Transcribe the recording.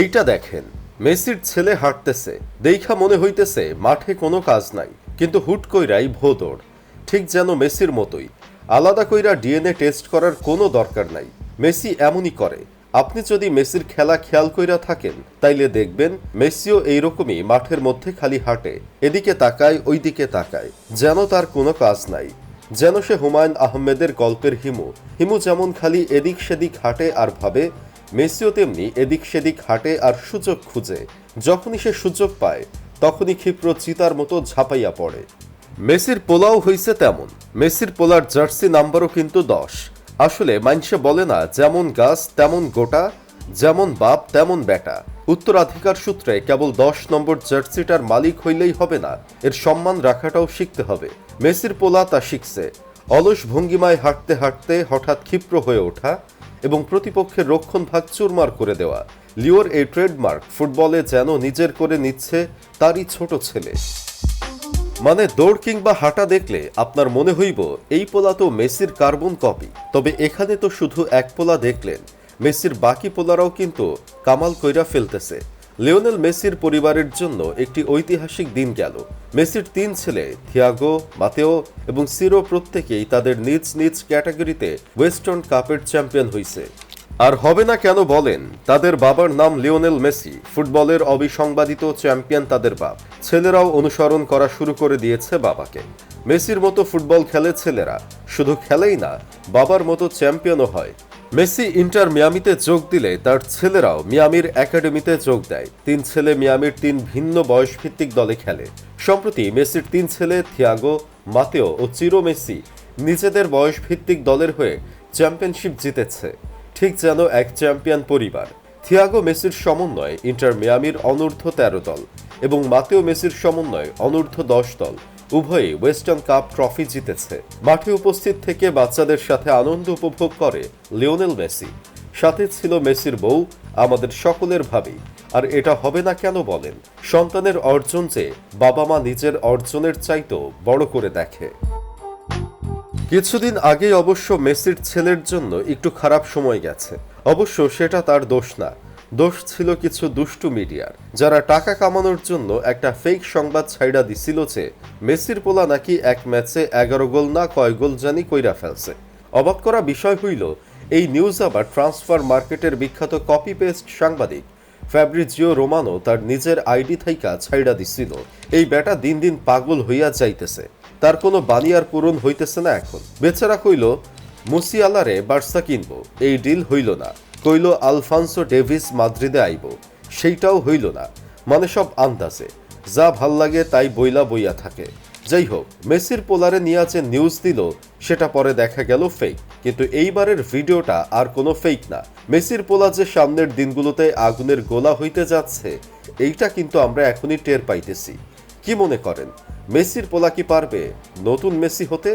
এইটা দেখেন, মেসির ছেলে হাঁটতেছে, দেখা মনে হইতেছে মাঠে কোনো কাজ নাই, কিন্তু হুট কইরাই ভোদৌড় ঠিক যেন মেসির মতোই, আলাদা কইরা ডিএনএ টেস্ট করার কোনো দরকার নাই। মেসি এমনই করে, আপনি যদি মেসির খেলা খেয়াল কইরা থাকেন, তাইলে দেখবেন মেসিও এইরকমই মাঠের মধ্যে খালি হাঁটে, এদিকে তাকায়, ওইদিকে তাকায়, যেন তার কোনো কাজ নাই। যেন সে হুমায়ুন আহমেদের গল্পের হিমু হিমু যেমন খালি এদিক সেদিক হাঁটে আর ভাবে মেসিও তেমনি এদিক সেদিক হাঁটে আর সুযোগ খুঁজে। যখনই সে সুযোগ পায়, তখনই ক্ষিপ্র চিতার মতো ঝাঁপাইয়া পড়ে। মেসির পোলাও হইছে তেমন। মেসির পোলার জার্সি নাম্বারও কিন্তু দশ। আসলে মাইনসে বলে না, যেমন গাছ তেমন গোটা, যেমন বাপ তেমন বেটা উত্তরাধিকার সূত্রে কেবল দশ নম্বর জার্সিটার মালিক হইলেই হবে না, এর সম্মান রাখাটাও শিখতে হবে। মেসির পোলা তা শিখছে। অলস ভঙ্গিমায় হাঁটতে হাঁটতে হঠাৎ ক্ষিপ্র হয়ে ওঠা এবং প্রতিপক্ষের রক্ষণ ভাগ চুরমার করে দেওয়া। লিওর এই ট্রেডমার্ক ফুটবলে যেন নিজের করে নিচ্ছে তারই ছোট ছেলে। মানে দৌড় কিংবা হাঁটা দেখলে আপনার মনে হইব, এই পোলা তো মেসির কার্বন কপি। তবে এখানে তো শুধু এক পোলা দেখলেন, মেসির বাকি পোলারাও কিন্তু কামাল কইরা ফেলতেছে। লিওনেল মেসির পরিবারের জন্য একটি ঐতিহাসিক দিন গেল। মেসির তিন ছেলে, থিয়াগো, মাতেও এবং সিরো প্রত্যেকেই তাদের নিজ নিজ ক্যাটাগরিতে ওয়েস্টার্ন কাপের চ্যাম্পিয়ন হইছে। আর হবে না কেন বলেন, তাদের বাবার নাম লিওনেল মেসি। ফুটবলের অবিসংবাদিত চ্যাম্পিয়ন তাদের বাপ। ছেলেরাও অনুসরণ করা শুরু করে দিয়েছে বাবাকে। মেসির মতো ফুটবল খেলে ছেলেরা। শুধু খেলেই না, বাবার মতো চ্যাম্পিয়নও হয়। মেসি ইন্টার মিয়ামিতে যোগ দিলে তার ছেলেরাও মিয়ামির একাডেমিতে যোগ দেয়। তিন ছেলে মিয়ামির তিন ভিন্ন বয়সভিত্তিক দলে খেলে। সম্প্রতি মেসির তিন ছেলে থিয়াগো, মাতেও ও চিরো মেসি নিজেদের বয়সভিত্তিক দলের হয়ে চ্যাম্পিয়নশিপ জিতেছে। ঠিক যেন এক চ্যাম্পিয়ন পরিবার। থিয়াগো মেসির সমন্বয়ে ইন্টার মিয়ামির অনূর্ধ্ব তেরো দল এবং মাতেও মেসির সমন্বয়ে অনূর্ধ্ব দশ দল উভয়ই ওয়েস্টার্ন কাপ ট্রফি জিতেছে। মাঠে উপস্থিত থেকে বাচ্চাদের সাথে আনন্দ উপভোগ করে লিওনেল মেসি। সাথে ছিল মেসির বউ, আমাদের সকলের ভাবি। আর এটা হবে না কেন বলেন, সন্তানের অর্জন যে বাবা মা নিজের অর্জনের চাইতেও বড় করে দেখে। কিছুদিন আগেই অবশ্য মেসির ছেলের জন্য একটু খারাপ সময় গেছে। অবশ্য সেটা তার দোষ না। দোষ ছিল কিছু দুষ্টু মিডিয়ার। যারা টাকা কামানোর জন্য একটা ফেক সংবাদ ছাইড়া দিছিল যে, মেসির পোলা নাকি এক ম্যাচে এগারো গোল না কয় গোল জানি কইরা ফেলছে। অবাক করা বিষয় হইল, এই নিউজ আবার ট্রান্সফার মার্কেটের বিখ্যাত কপি পেস্ট সাংবাদিক ফ্যাব্রিজিও রোমানো তার নিজের আইডি থাইকা ছাইড়া দিছিল। এই বেটা দিন দিন পাগল হইয়া যাইতেছে। তার কোনো বানিয়ার পূরণ হইতেছে না এখন। বেচারা কইল মুসিয়ালারে বার্সা কিনবো, এই ডিল হইল না। কইল আলফান্সো ডেভিস মাদ্রিদে আইব। সেইটাও হইল না। মানে সব আন্দাজে। যা ভালো লাগে তাই বইলা বইয়া থাকে। যাই হোক, মেসির পোলারে নিয়ে যে নিউজ দিল, সেটা পরে দেখা গেল ফেক কিন্তু এইবারের ভিডিওটা আর কোনো ফেক না। মেসির পোলা যে সামনের দিনগুলোতে আগুনের গোলা হইতে যাচ্ছে, এইটা কিন্তু আমরা এখনই টের পাইতেছি। কি মনে করেন? মেসির পোলা কি পারবে? নতুন মেসি হতে?